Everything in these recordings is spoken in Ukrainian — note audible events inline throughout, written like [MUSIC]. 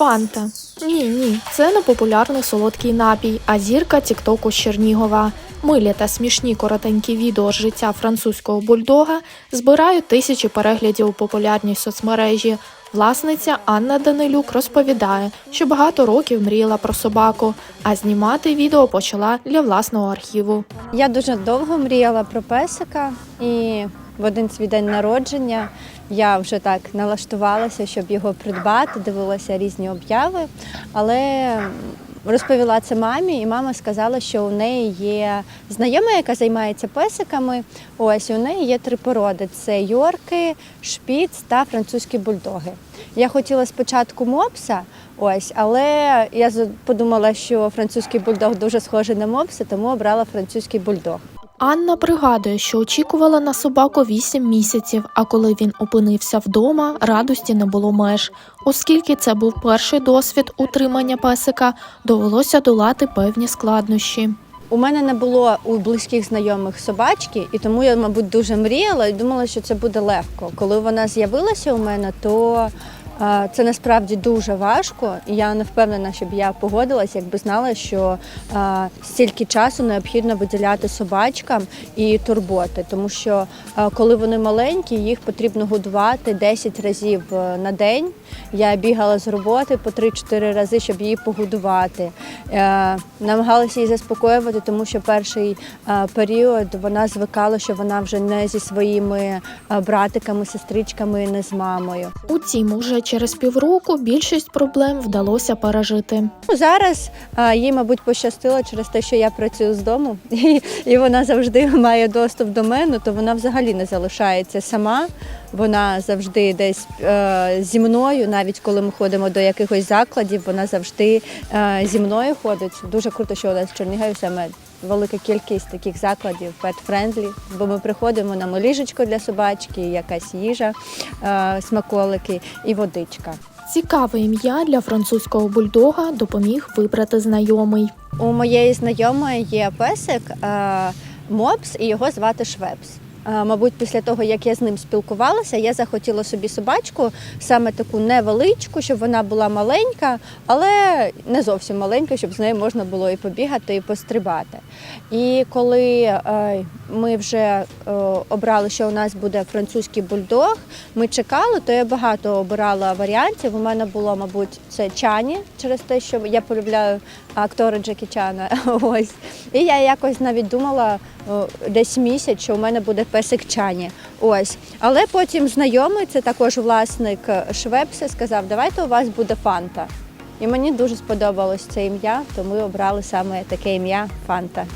Фанта. Ні, ні, це не популярний солодкий напій, а зірка Тіктоку Чернігова. Милі та смішні коротенькі відео з життя французького бульдога збирають тисячі переглядів у популярній соцмережі. Власниця Анна Данилюк розповідає, що багато років мріяла про собаку, а знімати відео почала для власного архіву. Я дуже довго мріяла про песика, і в один свій день народження я вже так налаштувалася, щоб його придбати, дивилася різні обяви, але розповіла це мамі, і мама сказала, що у неї є знайома, яка займається песиками. Ось у неї є три породи: це йорки, шпіц та французькі бульдоги. Я хотіла спочатку мопса, ось, але я подумала, що французький бульдог дуже схожий на мопса, тому обрала французький бульдог. Анна пригадує, що очікувала на собаку 8 місяців, а коли він опинився вдома, радості не було меж. Оскільки це був перший досвід утримання песика, довелося долати певні складнощі. У мене не було у близьких знайомих собачки, і тому я, мабуть, дуже мріяла і думала, що це буде легко. Коли вона з'явилася у мене, то це насправді дуже важко. І я не впевнена, щоб я погодилась, якби знала, що стільки часу необхідно виділяти собачкам і турботи, тому що коли вони маленькі, їх потрібно годувати 10 разів е, на день. Я бігала з роботи по 3-4 рази, щоб її погодувати. Е, намагалася її заспокоювати, тому що перший е, період вона звикала, що вона вже не зі своїми братиками, сестричками, не з мамою. Утім, уже через півроку більшість проблем вдалося пережити. Зараз їй, мабуть, пощастило через те, що я працюю з дому, [LAUGHS] і, і вона завжди має доступ до мене, то вона взагалі не залишається сама. Вона завжди десь е, зі мною, навіть коли ми ходимо до якихось закладів, вона завжди е, зі мною ходить. Дуже круто, що у нас в Чернігові саме велика кількість таких закладів pet-friendly, бо ми приходимо на ліжечко для собачки, якась їжа, е, смаколики і водичка. Цікаве ім'я для французького бульдога допоміг вибрати знайомий. У моєї знайомої є песик е, Мопс, і його звати Швепс. Мабуть, після того, як я з ним спілкувалася, я захотіла собі собачку, саме таку невеличку, щоб вона була маленька, але не зовсім маленька, щоб з нею можна було і побігати, і пострибати. І коли ми вже е, обрали, що у нас буде французький бульдог, ми чекали, то я багато обирала варіантів. У мене було, мабуть, це Чані, через те, що я полюбляю актора Джекі Чана. [LAUGHS] Ось. І я якось навіть думала о, десь місяць, що у мене буде песик Чані. Ось. Але потім знайомий, це також власник е, Швепса, сказав, давайте у вас буде фанта. І мені дуже сподобалось це ім'я, то ми обрали саме таке ім'я Фанта.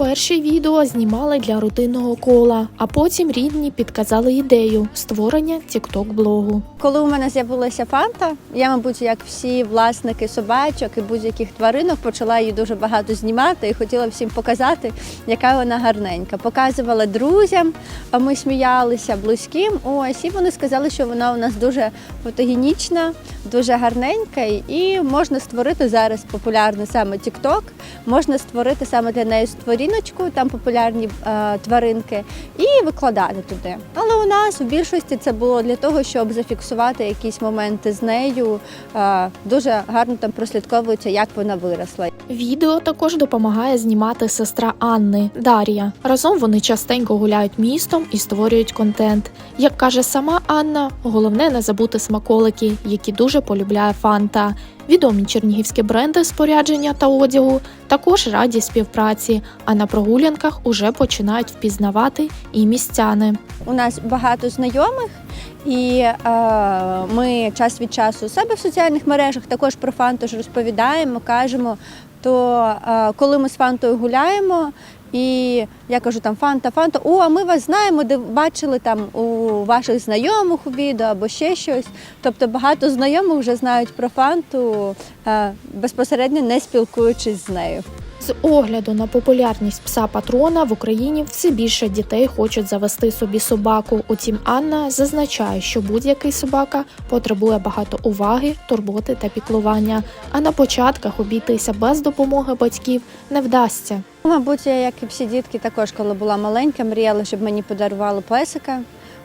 Перші відео знімали для рутинного кола, а потім рідні підказали ідею створення тікток-блогу. Коли у мене з'явилася фанта, я, мабуть, як всі власники собачок і будь-яких тваринок, почала її дуже багато знімати і хотіла всім показати, яка вона гарненька. Показувала друзям, а ми сміялися близьким. Ось і вони сказали, що вона у нас дуже фотогенічна, дуже гарненька, і можна створити зараз популярний саме TikTok, можна створити саме для неї сторіночку, там популярні е, тваринки, і викладати туди. Але у нас в більшості це було для того, щоб зафіксувати якісь моменти з нею. Дуже гарно там прослідковується, як вона виросла. Відео також допомагає знімати сестра Анни Дар'я. Разом вони частенько гуляють містом і створюють контент. Як каже сама Анна, головне не забути смаколики, які дуже полюбляє Фанта. Відомі чернігівські бренди спорядження та одягу також раді співпраці, а на прогулянках уже починають впізнавати і містяни. У нас багато знайомих, і е, ми час від часу у себе в соціальних мережах також про фанту ж розповідаємо, кажемо. То е, коли ми з фантою гуляємо, І я кажу там фанта, фанта, о, а ми вас знаємо, де бачили там у ваших знайомих у відео або ще щось. Тобто багато знайомих вже знають про фанту, е, безпосередньо не спілкуючись з нею. З огляду на популярність пса патрона в Україні все більше дітей хочуть завести собі собаку. Утім, Анна зазначає, що будь-який собака потребує багато уваги, турботи та піклування. А на початках обійтися без допомоги батьків не вдасться. Мабуть, я, як і всі дітки, також, коли була маленька, мріяла, щоб мені подарували песика.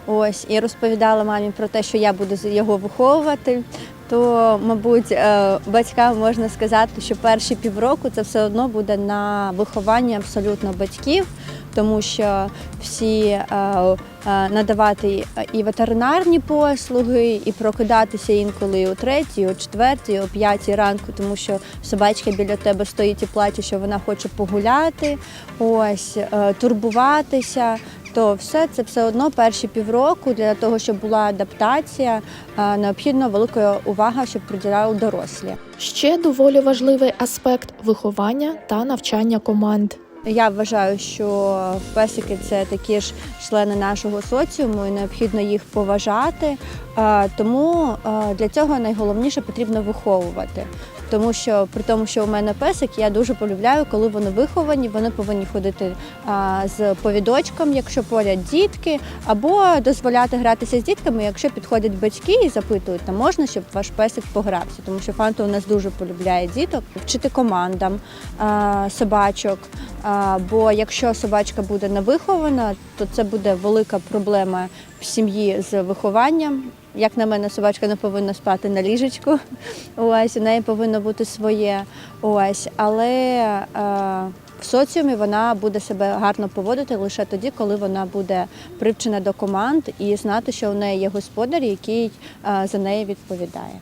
Ось, і розповідала мамі про те, що я буду його виховувати. То, мабуть, е, батькам можна сказати, що перші півроку це все одно буде на виховання абсолютно батьків, тому що всі е, е, надавати і ветеринарні послуги, і прокидатися інколи о третій, о четвертій, о п'ятій ранку, тому що собачка біля тебе стоїть і плаче, що вона хоче погуляти, ось е, турбуватися. То все це все одно перші півроку для того, щоб була адаптація, необхідно велика увага, щоб приділяли дорослі. Ще доволі важливий аспект виховання та навчання команд. Я вважаю, що песики це такі ж члени нашого соціуму, і необхідно їх поважати. Тому для цього найголовніше потрібно виховувати. Тому що при тому, що у мене песик, я дуже полюбляю, коли вони виховані, вони повинні ходити а, з повідочком, якщо поряд дітки, або дозволяти гратися з дітками, якщо підходять батьки і запитують, там можна, щоб ваш песик погрався, тому що фанта у нас дуже полюбляє діток, вчити командам а, собачок. А, бо якщо собачка буде не вихована, то це буде велика проблема в сім'ї з вихованням. Як на мене, собачка не повинна спати на ліжечку. [LAUGHS] Ось у неї повинно бути своє. Ось, але е, в соціумі вона буде себе гарно поводити лише тоді, коли вона буде привчена до команд і знати, що у неї є господар, який е, за неї відповідає.